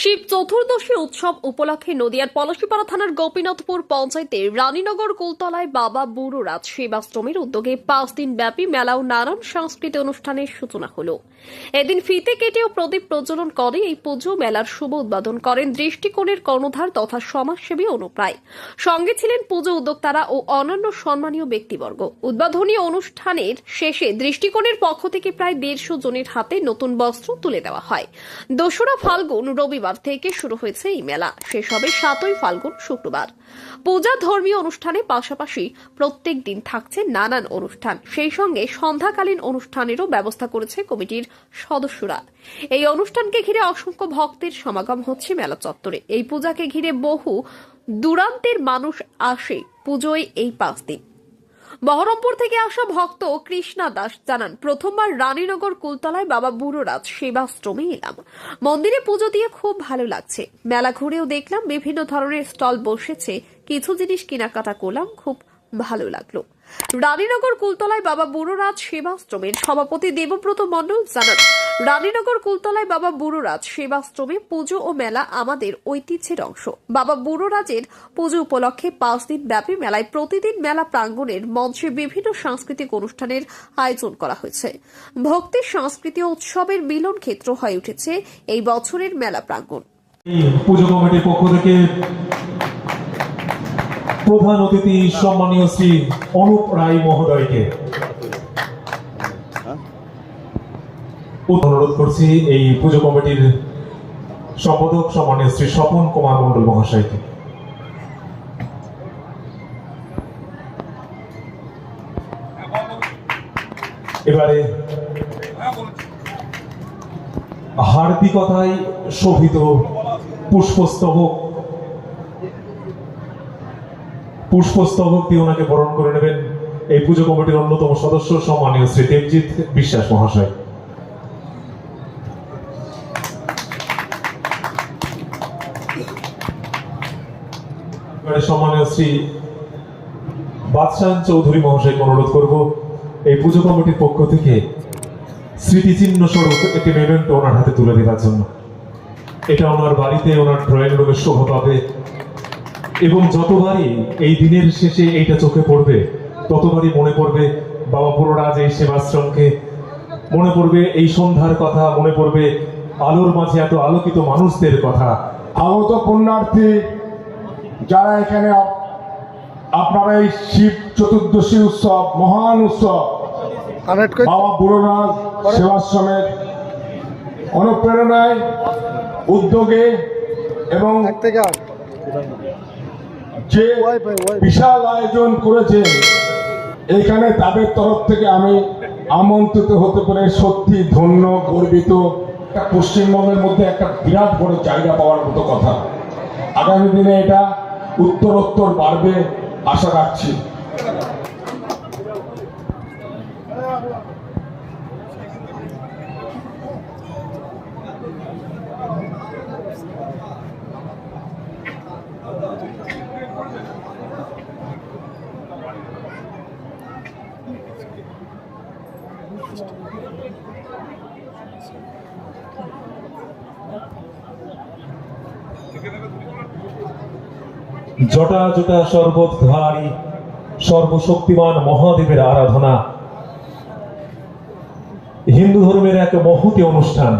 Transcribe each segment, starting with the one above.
শিব চতুর্দশী উৎসব উপলক্ষে নদিয়ার পলাশীপাড়া থানার গোপীনাথপুর পঞ্চায়েতের রানীনগর কুলতলায় বাবা বুড়ো রাজ সেবাশ্রমের উদ্যোগে পাঁচ দিন ব্যাপী মেলা ও নানান সাংস্কৃতিক অনুষ্ঠানের সূচনা হল। এদিন ফিতে কেটে ও প্রদীপ প্রজ্বলন করে এই পুজো মেলার শুভ উদ্বোধন করেন দৃষ্টিকোণের কর্ণধার তথা সমাজসেবী অনুপ্রায়। সঙ্গে ছিলেন পুজো উদ্যোক্তারা ও অন্যান্য সম্মানীয় ব্যক্তিবর্গ। উদ্বোধনী অনুষ্ঠানের শেষে দৃষ্টিকোণের পক্ষ থেকে প্রায় দেড়শো জনের হাতে নতুন বস্ত্র তুলে দেওয়া হয়। দোসরা ফাল্গুন রবিবার থেকে শুরু হয়েছে এই মেলা। শেষ হবে সাতই ফাল্গুন, শুক্রবার। পূজা ধর্মীয় অনুষ্ঠানের পাশাপাশি প্রত্যেক দিন থাকছে নানান অনুষ্ঠান। সেই সঙ্গে সন্ধ্যাকালীন অনুষ্ঠানেরও ব্যবস্থা করেছে কমিটির সদস্যরা। এই অনুষ্ঠানকে ঘিরে অসংখ্য ভক্তের সমাগম হচ্ছে মেলা চত্বরে। এই পূজাকে ঘিরে বহু দূরান্তের মানুষ আসে পুজোয় এই পাঁচ দিন। বহরমপুর থেকে আসা ভক্ত কৃষ্ণা দাস জানান, প্রথমবার রানীনগর কুলতলায় বাবা বুড়োরাজ সেবাশ্রমে এলাম। মন্দিরে পুজো দিয়ে খুব ভালো লাগছে। মেলা ঘুরেও দেখলাম বিভিন্ন ধরনের স্টল বসেছে। কিছু জিনিস কেনাকাটা করলাম, খুব ভালো লাগল। রানীনগর কুলতলায় বাবা বুড়োরাজ সেবাশ্রমের সভাপতি দেবব্রত মণ্ডল জানান, রানীনগর কুলতলায় বাবা বুড়োরাজ সেবাশ্রমে পুজো ও মেলা আমাদের ঐতিহ্যের অংশ। বাবা বুড়োরাজের পুজো উপলক্ষে পাঁচ দিন ব্যাপী মেলায় প্রতিদিন মেলা প্রাঙ্গণের মঞ্চে বিভিন্ন সাংস্কৃতিক অনুষ্ঠানের আয়োজন করা হয়েছে। ভক্তি সংস্কৃতি উৎসবের মিলন ক্ষেত্র হয়ে উঠেছে এই বছরের মেলা প্রাঙ্গণ। পুজো কমিটির পক্ষ থেকে প্রধান অতিথি সম্মানীয় শ্রী অনুপ রায় মহোদয়কে। অনুরোধ করছি এই পুজো কমিটির সম্পাদক সম্মানীয় শ্রী স্বপন কুমার মন্ডল মহাশয়কে। এবারে হার্দিকতায় শোভিত পুষ্পস্তবক পুষ্পস্তবক দিয়ে ওনাকে বরণ করে নেবেন। এই পুজো কমিটির অন্যতম সদস্য সম্মানীয় শ্রী দেবজিৎ বিশ্বাস মহাশয়। সম্মানীয় শ্রী বাদশাহ চৌধুরী মহাশয়কে অনুরোধ করব, এই পুজো কমিটির পক্ষ থেকে স্মৃতিচিহ্ন স্বরূপ একটি মেমেন্টো ওনার হাতে তুলে দেওয়ার জন্য। এটা ওনার বাড়িতে, ওনার ড্রয়িং রুমে শোভা পাবে। এবং যতবারই এই দিনের শেষে এইটা চোখে পড়বে ততবারই মনে পড়বে বাবা পুরোরাজ এই সেবাশ্রমকে মনে পড়বে এই সন্ধ্যার কথা মনে পড়বে আলোর মাঝে এত আলোকিত মানুষদের কথা। আগত পুণ্যার্থী যারা এখানে আপনারা এই শিব চতুর্দশী উৎসব মহান উৎসব কানেক্ট করে বাবা বুড়োনাথ সেবাশ্রমের অনুপ্রেরণায় উদ্যোগে এবং যে। বিশাল আয়োজন করেছে এখানে তাদের তরফ থেকে আমি আমন্ত্রিত হতে পারে সত্যি ধন্য গর্বিত। পশ্চিমবঙ্গের মধ্যে একটা বিরাট বড় জায়গা পাওয়ার মতো কথা। আগামী দিনে এটা উত্তরোত্তর বাড়বে আশা রাখছি। জটা জটা সর্বধারী সর্বশক্তিমান মহাদেবের আরাধনা। হিন্দু ধর্মের এক মহতি অনুষ্ঠান।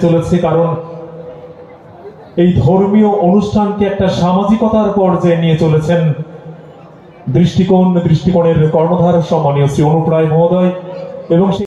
চলেছে কারণ এই ধর্মীয় অনুষ্ঠানকে একটা সামাজিকতার পর্যায়ে নিয়ে চলেছেন দৃষ্টিকোণ দৃষ্টিকোণের কর্ণধার সম্মানীয় শ্রী অনুপ্রায় মহোদয় এবং সেই